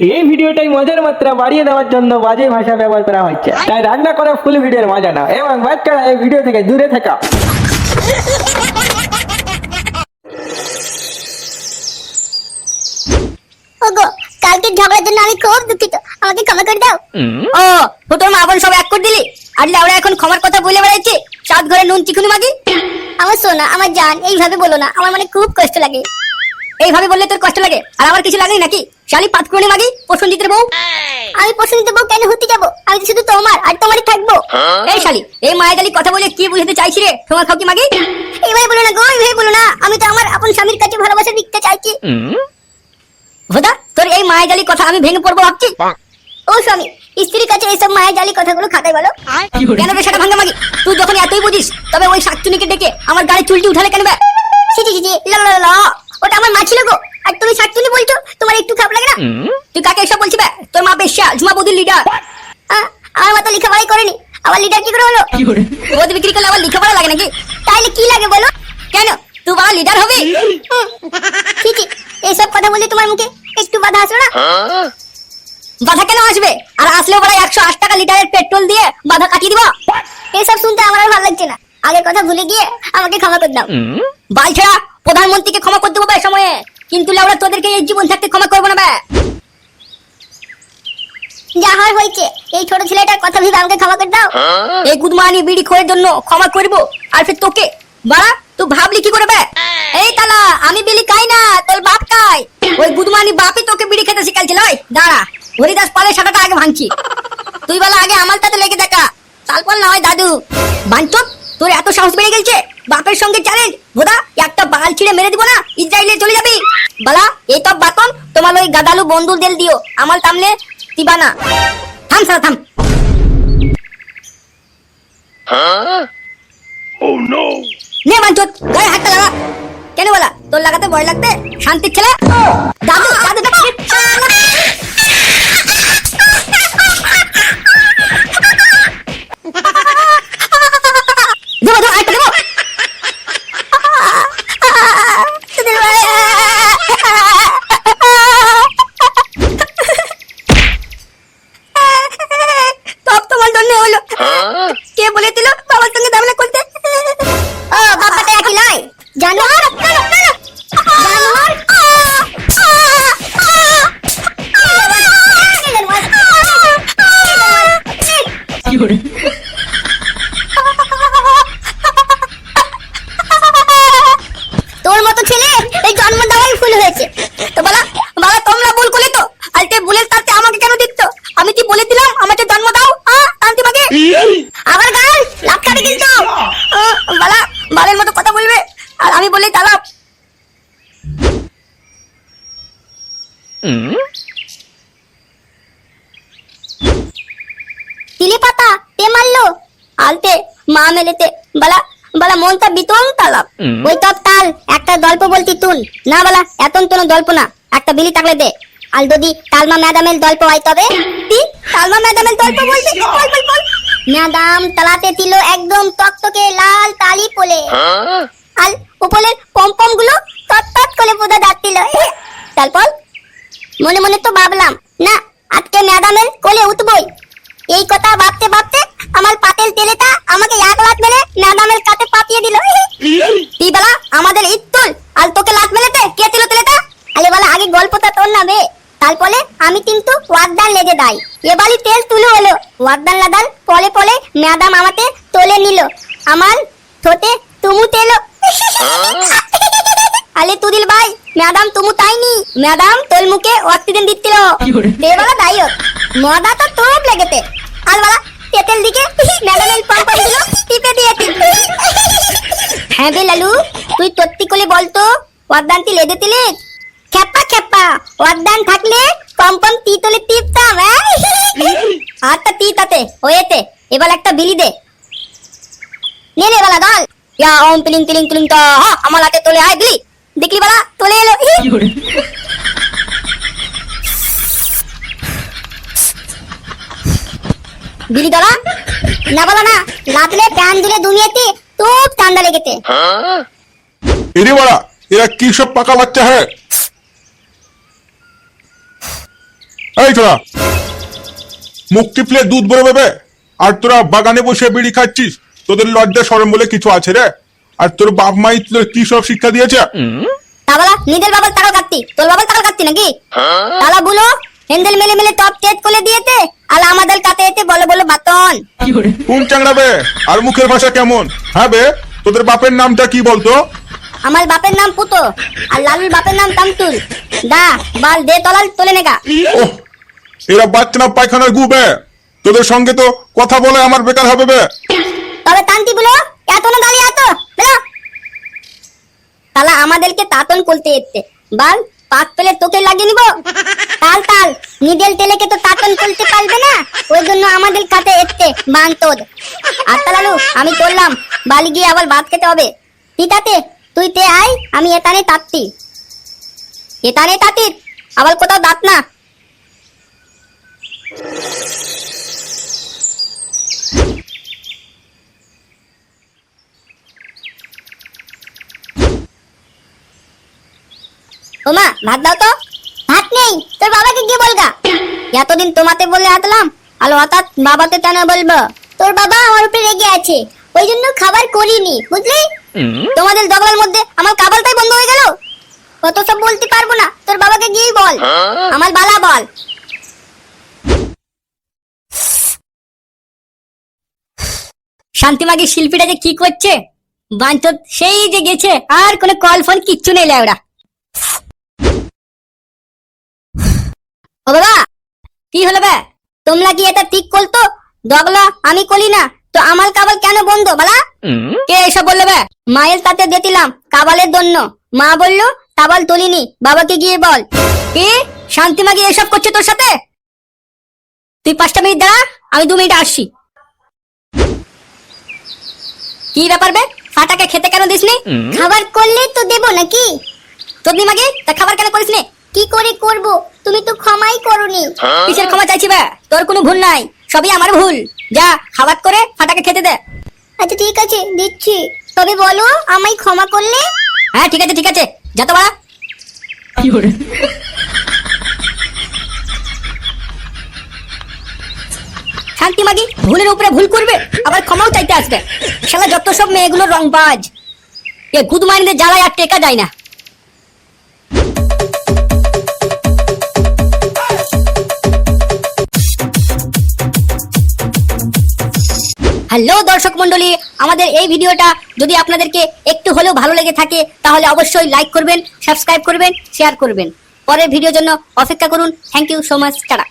এই ভিডিওটাই মজার মাত্রা বাড়িয়ে দেওয়ার জন্য বাজে ভাষা ব্যবহার করা হচ্ছে। তাই রান্না করা ফুল ভিডিওর মজা নাও এবং বাচ্চারা এই ভিডিও থেকে দূরে থাকা। ওগো কালকে ঝগড়ার জন্য আমি খুব দুঃখিত। আমাকে ক্ষমা করে দাও। ও ফুটোর মা বোন সব এক করে দিলি। আর লাউড়া এখন ক্ষমার কথা বলে বেড়াচ্ছে। সাত ঘরে নুন চিকুনি মাগি? আমার সোনা আমার জান এইভাবে বলো না। আমার মানে খুব কষ্ট লাগে। এইভাবে বললে তোর কষ্ট লাগে? আর আমার কিছু লাগে নাকি? শালি পাতকুড়ি মাগি প্রসঞ্জিতের বউ? আমি পছন্দ বউ কেন হতে যাব? আমি তো শুধু তোমার আর তোমারই থাকব। এই শালি এই মায়াজালি কথা বলে কি বুঝাতে চাইছি রে? তোমার খাও কি মাগি? এইভাবে বলো না গো এইভাবে বলো না। আমি তো আমার আপন স্বামীর কাছে ভালোবাসা দিতে চাইছি। ভোদা তোর এই মায়াজালি কথা আমি ভেঙে পড়ব ভাবছি? ও স্বামী স্ত্রীর কাছে এইসব মায়া জালি কথাগুলো খাতায় বলো। কেন রে সেটা ভাঙা মাগি? তুই যখন এতই বুঝিস তবে ওই শাকচুনিকে ডেকে আমার গাড়ি চুলটি উঠালে কেন বে? ছি, লা লা লা লা। ওটা আমার মা ছিল গো। আর তুমি শাকচুনি বলছো? তোমার একটু খারাপ লাগে না? তুই কাকে এসব বলছি বে? তোর মা বেশ্যা ঝুমা বৌদির লিডার আমার মা তো লেখাপড়াই করেনি। আবার লিডার কি করে হলো? বৌদি বিক্রি করলে আবার লেখাপড়া লাগে নাকি? তাইলে কি লাগে বলো? কেন? তুই বাবা লিডার হবি? ছি, এইসব কথা বললে তোমার মুখে? একটু বাধা আসলো না? বাধা কেন আসবে? আর আসলেও বড় একশো আট টাকা লিটারের পেট্রোল দিয়ে বাধা কাটিয়ে দিব? এসব শুনতে আমার আর ভালো লাগছে না। আগের কথা ভুলে গিয়ে আমাকে ক্ষমা করে দাও। বাল ছেড়া প্রধানমন্ত্রীকে ক্ষমা করতে হবে সময়ে। কিন্তু লাউড়া তোদেরকে এই জীবন থাকতে ক্ষমা করব না যা হওয়ার হয়েছে। এই ছোট ছেলেটার কথা ভেবে আমাকে ক্ষমা করে দাও। এই গুদমানি বিড়ি খোয়ের জন্য ক্ষমা করব। আর ফের তোকে। বাড়া তুই ভাবলি কি করে এই তালা আমি বিলি খাই না তোর বাপ খাই ওই গুদমানি বাপই তোকে বিড়ি খেতে শিখাইছিল। ওই দাঁড়া। হরিদাস পালের সাটাটা আগে ভাঙছি। তুই বলা আগে আমার তাতে লেগে দেখা। তারপর না হয় দাদু। বাঞ্চত তোর এত সাহস বেড়ে গেছে বাপের সঙ্গে চ্যালেঞ্জ বোধা একটা বাল ছিঁড়ে মেরে দিব না ইসরায়েলে চলে যাবি বলা এই তো বাতন তোমার ওই গাদালু বন্ধুদের দিও আমার তামলে তিবানা থাম সারা থাম নে বাঞ্চত গায়ে হাতটা লাগা কেন বলা তোর লাগাতে ভয় লাগবে শান্তির ছেলে দাদু দাদু তিলি পাতা? তে মারলো। আলতে মা মেলেতে বলা বলা মনটা বিতং তালাপ ওই তপ তাল একটা গল্প বলতি তুন না বলা এতন তোন গল্প না। একটা বিলি থাকলে দে। আল যদি তালমা ম্যাডামের গল্প হয় তবে তি তালমা ম্যাডামের গল্প বলতে বল বল বল? ম্যাডাম তালাতে দিল একদম টকটকে লাল তালি পোলে। আল উপলের পমপমগুলো তৎতৎ করে পোদা যাচ্ছিল। তারপর মনে মনে তো ভাবলাম না আজকে ম্যাডামের কোলে উঠবই। এই কথা ভাবতে ভাবতে আমার পাতেল তেলেটা আমাকে এক লাখ মেরে ম্যাডামের কাছে পাঠিয়ে দিল। তুই বলা আমাদের ইত্তুল আর তোকে লাত মেলেতে কে ছিল তেলেটা? আলে বলা আগে গল্পটা তোর না বে তারপরে আমি কিন্তু ওয়াকদান লেগে দাই। এবারই তেল তুলে হলো। ওয়াকদান লাদান পলে পলে ম্যাডাম আমাকে তোলে নিল। আমার ঠোঁটে তুমু তেলো। আলে তুদিল ভাই ম্যাডাম তুমু তাইনি। ম্যাডাম তোর মুখে অক্সিজেন দিচ্ছিল। এবারে দাই হোক। মদা তো তোপ লেগেতে আর বলা তেতেল দিকে ম্যাডামের পাম্পারগুলো টিপে দিয়েছি। হ্যাঁ বে লালু, তুই তত্তি করে বলতো ওয়াকদানটি লেগে দিলে খেপা খেপা ওয়াকদান থাকলে কম্পন তিতলে টিপতাম আটটা তি তাতে ওয়েতে এবার একটা বিলি দে। নে নে বালা, দল। ইয়া, ওম পিলিং পিলিং পিলিং তো হাতে তোলে আয়, বিলি। দেখলি বালা, তোলে এলো। বিলি দলা না বলা না লাতলে প্যান দিলে দুনিয়াতে খুব ঠান্ডা লেগেছে। এরে বাড়া এরা কি সব পাকা বাচ্চা হ্যাঁ এই মুখ টিপলে দুধ বেরোবে আর তোরা বাগানে বসে বিড়ি খাচ্ছিস তোদের লজ্জা সরম বলে কিছু আছে রে? আর তোর বাপ মাই তোদের কি সব শিক্ষা দিয়েছে? তা বলা নিজের বাবার টাকা কাটতি তোর বাবার টাকা কাটতি নাকি? তালা বুলো হ্যান্ডেল মেলে মেলে টপ টেট করে দিয়েতে আর আমাদের কাতে এতে বলে বলে বাতন। কোন চাংড়া বে? আর মুখের ভাষা কেমন? হ্যাঁ বে তোদের বাপের নামটা কি বলতো? আমার বাপের নাম পুতো আর লালুর বাপের নাম তামতুল। দা বাল দে তলাল তোলে নেগা। এরা বাচ্চা না পায়খানার গু বে। তোদের সঙ্গে তো কথা বলে আমার বেকার হবে বে। তবে তান্তি বুলো এত না দাঁড়িয়ে এত তালা আমাদেরকে তাতন করতে এতে বাল পাক পেলে তোকে লাগিয়ে নিব? তাল তাল, নিদেল তেলেকে তো তাতন পারবে না? ওই জন্য আমাদের কাতে এতে বান আত্মালালু আমি চললাম বালি গিয়ে আবার ভাত খেতে হবে। পিতাতে, তুই তে আয়, আমি এতানে তাত্তি এতানে তাতির, আবার কোথাও দাঁত না। ওমা ভাত দাও তো। ভাত নেই তোর বাবাকে গিয়ে বলগা। এতদিন তোমাতে বলে আতলাম আর হঠাৎ বাবাকে কেন বলব? তোর বাবা আমার উপরে রেগে আছে ওই জন্য খাবার করিনি বুঝলি? তোমাদের দগলার মধ্যে আমার কাবালটাই বন্ধ হয়ে গেল? কত সব বলতে পারব না তোর বাবাকে গিয়েই বল। আমার বালা বল। শান্তিমাগি শিল্পীটা যে কি করছে? বাঞ্চ সেই যে গেছে আর কোনো কল ফোন কিচ্ছু নেই ল্যাওড়া। ও বাবা কি হলো বে? তোমরা কি এটা ঠিক করতো? দগলা আমি করি না তো আমার কাবাল কেন বন্ধ বালা? কে এসব বলল বে? মায়ের তাতে দিয়েছিলাম কাবালের জন্য। মা বলল কাবাল তুলিনি বাবাকে গিয়ে বল। কি? শান্তিমাগি এসব করছে তোর সাথে? তুই পাঁচটা মিনিট দাঁড়া আমি দু মিনিট আসছি। কি ব্যাপার বে? ফাটাকে খেতে কেন দিসনি? খাবার করলে তো দেবো নাকি? তোর মাগি তা খাবার কেন করিসনি? কি করে করব? তুমি তো ক্ষমাই করনি। কিসের ক্ষমা চাইছি বে? তোর কোনো ভুল নাই। সবই আমার ভুল। যা খাবার করে ফাটাকে খেতে দে। আচ্ছা ঠিক আছে দিচ্ছি। তবে বলো আমায় ক্ষমা করলে? হ্যাঁ ঠিক আছে ঠিক আছে। যা তো বাড়া শান্তি মাগি ভুলের উপরে ভুল করবে? আবার ক্ষমাও চাইতে আসবে। শালা যত সব মেয়েগুলো রংবাজ। এ গুদমাইনদের জ্বালায় আর টেকা যায় না। হ্যালো দর্শক মন্ডলী আমাদের এই ভিডিওটা যদি আপনাদেরকে একটু হলেও ভালো লেগে থাকে, তাহলে অবশ্যই লাইক করবেন সাবস্ক্রাইব করবেন শেয়ার করবেন। পরের ভিডিওর জন্য অপেক্ষা করুন। Thank you so much tata.